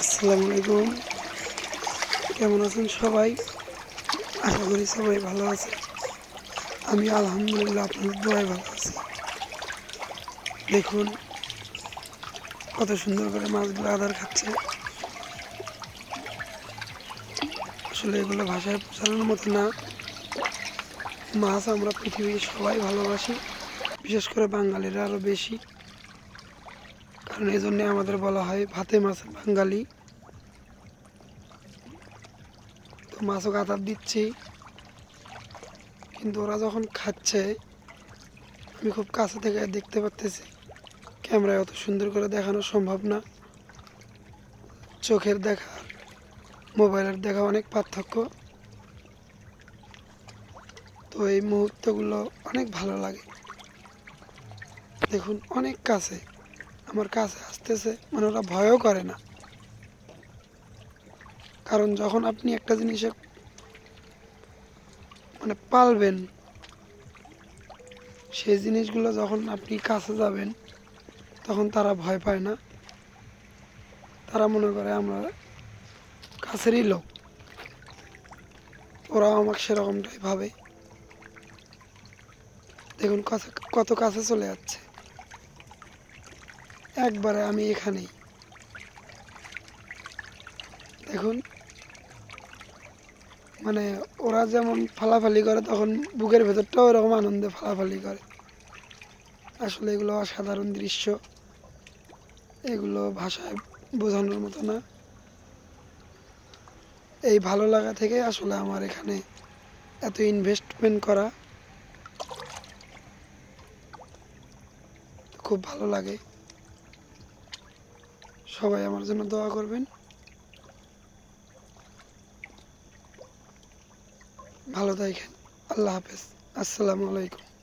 আসসালামু আলাইকুম। কেমন আছেন সবাই? আশা করি সবাই ভালো আছে আমি আলহামদুলিল্লাহ আপনাদের দোয়ায় ভালো আছি। দেখুন, কত সুন্দর করে মাছগুলো আদার খাচ্ছে। আসলে এগুলো ভাষায় প্রচারের মতো না। মাছ আমরা পৃথিবীর সবাই ভালোবাসি। বিশেষ করে বাঙালিরা আরও বেশি। কারণ এই জন্যে আমাদের বলা হয় ভাতে মাছে বাঙালি। তো মাছও কাতার দিচ্ছি। কিন্তু ওরা যখন খাচ্ছে, আমি খুব কাছে থেকে দেখতে পারতেছি, ক্যামেরায় অত সুন্দর করে দেখানো সম্ভব না। চোখের দেখা, মোবাইলের দেখা অনেক পার্থক্য। তো এই মুহূর্তগুলো অনেক ভালো লাগে। দেখুন, অনেক কাছে। আমার কাছে আসতেছে মানে ওরা ভয়ও করে না। কারণ যখন আপনি একটা জিনিসে মানে পালবেন, সেই জিনিসগুলো যখন আপনি কাছে যাবেন, তখন তারা ভয় পায় না। তারা মনে করে আমরা কাছেরই লোক। ওরাও আমাকে সেরকমটাই ভাবে। দেখুন কত কাছে চলে যাচ্ছে। একবারে আমি এখানেই। দেখুন মানে ওরা যেমন ফালাফালি করে, তখন বুকের ভেতরটাও ওরকম আনন্দে ফালাফালি করে। আসলে এগুলো অসাধারণ দৃশ্য। এগুলো ভাষায় বোঝানোর মতো না। এই ভালো লাগা থেকে আসলে আমার এখানে এত ইনভেস্টমেন্ট করা খুব ভালো লাগে। সবাই আমার জন্য দোয়া করবেন। ভালো থাকেন। আল্লাহ হাফেজ। আসসালামু আলাইকুম।